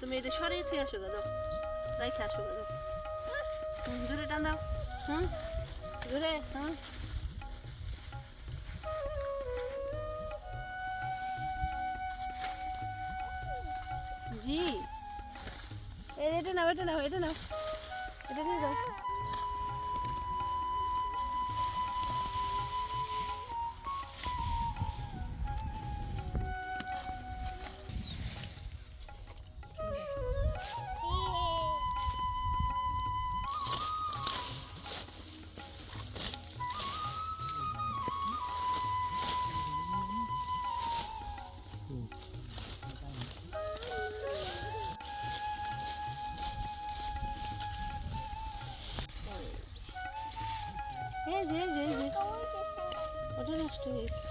তুমি এটা সরিয়ে থুয়ে আসো দাও রাইখে আসো দাও হুম, দূরে টান দাও। হুম দূরে হুম। জি। এটা নাও এটা নাও এটা নাও। এটা দিয়ে দাও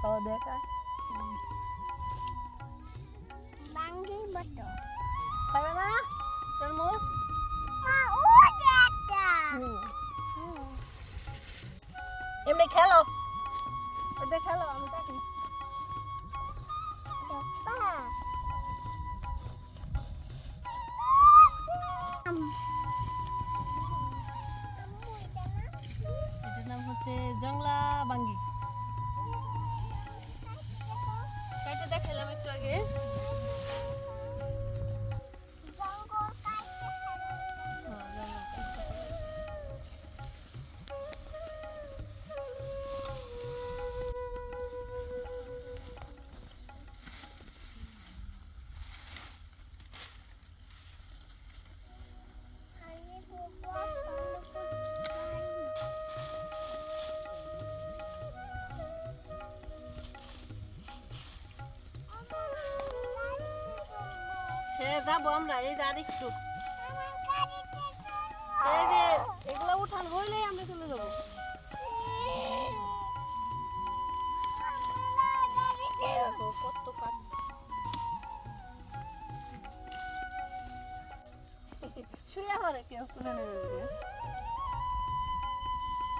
খাওয়া দেখা বাঙ্গি বটো খাবে না তরমুজ এমনি খেলো ওটা খেলো আমি পাপা এটার নাম হচ্ছে জংলা বাঙ্গি একটু আগে যাব আমরা এই যে আরেকটু। এই যে এগুলো উঠান হইলেই আমরা চলে যাব। কত কাঠ। শুয়ে পড়ে কেউ। তুলে নেবে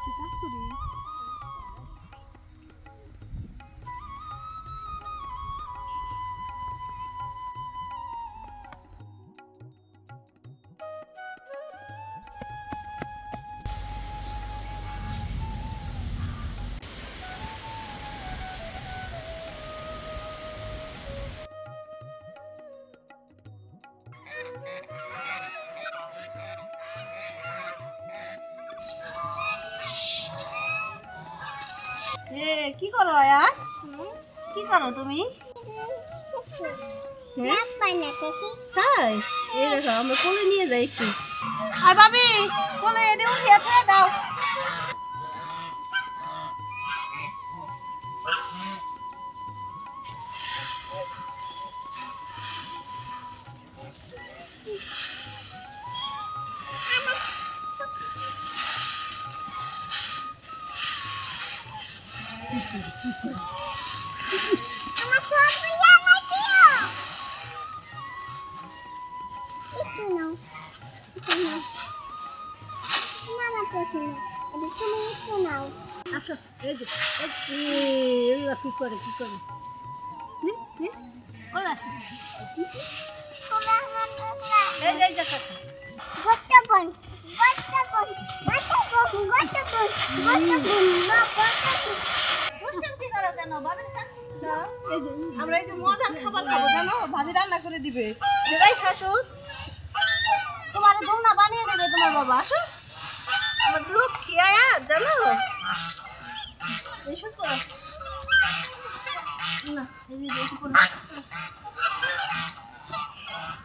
কি কাজ করি কি করো আয়া কি করো তুমি? হ্যাঁ তাই? এই দেখো আমরা কোলে নিয়ে যাই একটু। আর ভাবি কোলে এনে উঠিয়ে দাও। কি করে কি করে? হুম, হুম, ওরা। তোমরা আমার না এই যে, এই যে এই যে মজার খাবার খাব জানো? ভাবি রান্না করে দিবে। যেটাই খাসো। তোমার দোলনা বানিয়ে দেবে তোমার বাবা আসো। আমার লোক খিয়ায়া জানো।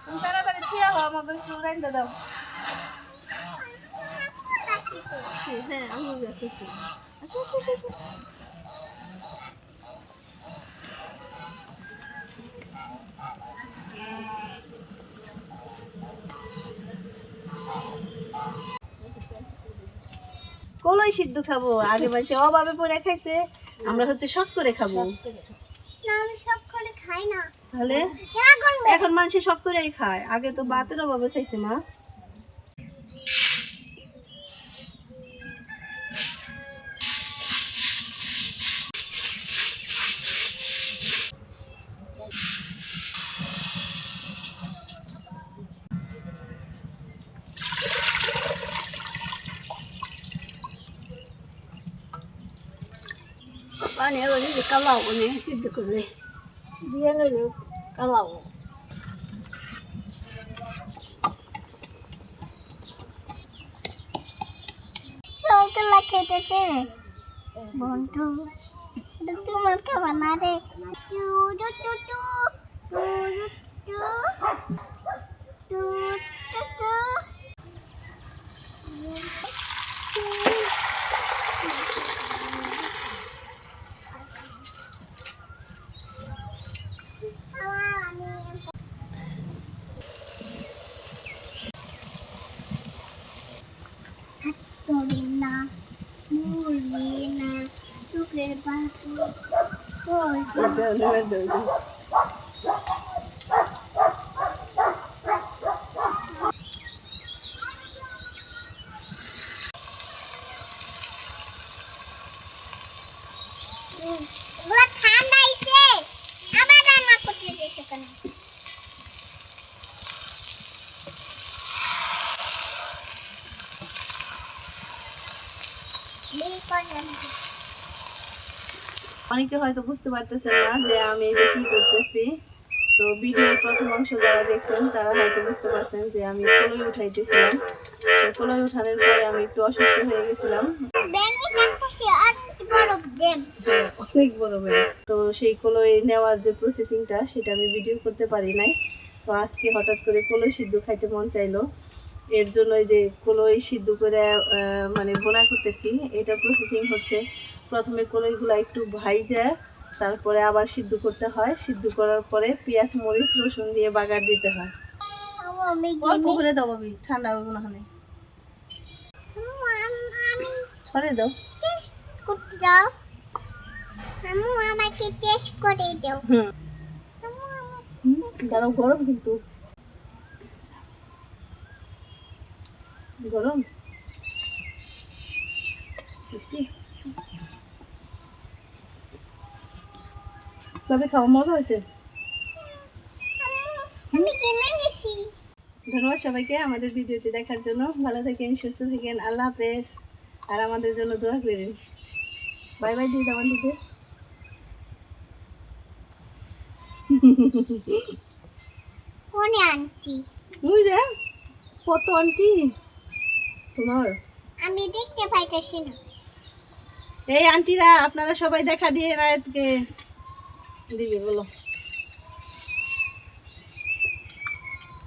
তুমি তাড়াতাড়ি থুয়া আমাকে একটু রাইন্দা দাও। হ্যাঁ আমি আসো আসো আসো, কলই সিদ্ধ খাব। আগে মানুষে অভাবে পরে খাইছে আমরা হচ্ছে শখ করে খাব। তাহলে? এখন মানুষে শখ করেই খায়। আগে তো বাতের অভাবে খাইছে মা। পানি আবার এই যে কালাও মানে সিদ্ধ করে দিয়ে গেল কালাও সকালে খেতেছে বন্ধু এটা তোমার খাবার না রে টু টু টু টু টু টু টু টু Dorina, ঠান্ডা আবার রান্না করতে যেতে কেন অনেকে হয়তো বুঝতে পারতেছেন না যে আমি এটা কি করতেছি। তো ভিডিওর প্রথম অংশ যারা দেখছেন তারা হয়তো বুঝতে পারছেন যে আমি কলই উঠাইতেছিলাম। তো কলই উঠানোর পরে আমি একটু অসুস্থ হয়ে গেছিলাম। হ্যাঁ, অনেক বড় ব্যাগ তো সেই কলই নেওয়ার যে প্রসেসিংটা সেটা আমি ভিডিও করতে পারি নাই। তো আজকে হঠাৎ করে কলই সিদ্ধ খাইতে মন চাইলো। এর জন্য যে কলই সিদ্ধ করে মানে বোনা করতেছি এটা প্রসেসিং হচ্ছে প্রথমে কলইগুলো একটু ভাইজা, তারপরে আবার সিদ্ধ করতে হয়। সিদ্ধ করার পরে পেঁয়াজ, মরিচ, রসুন দিয়ে বাগার দিতে হয়। আমি অল্প করে দাও বাবি ঠান্ডা হবে না ছড়ে দাও করতে দাও। আম্মু আমাকে টেস্ট করে হুম গরম কিন্তু। গরম। টেস্টি। তবে খাওয়া মজা হয়েছে? ধন্যবাদ সবাইকে আমাদের ভিডিওটি দেখার জন্য। ভালো থাকেন সুস্থ থাকেন। আল্লাহ হাফেজ। আর আমাদের জন্য দোয়া করেন। বাই বাই দিদি আমার দিদি কোনে আন্টি? যে কত আন্টি? তোমার? আমি দেখতে পাইতেছি না। এই আন্টিরা আপনারা সবাই দেখা দিয়ে রায়তকে দিবি বলো।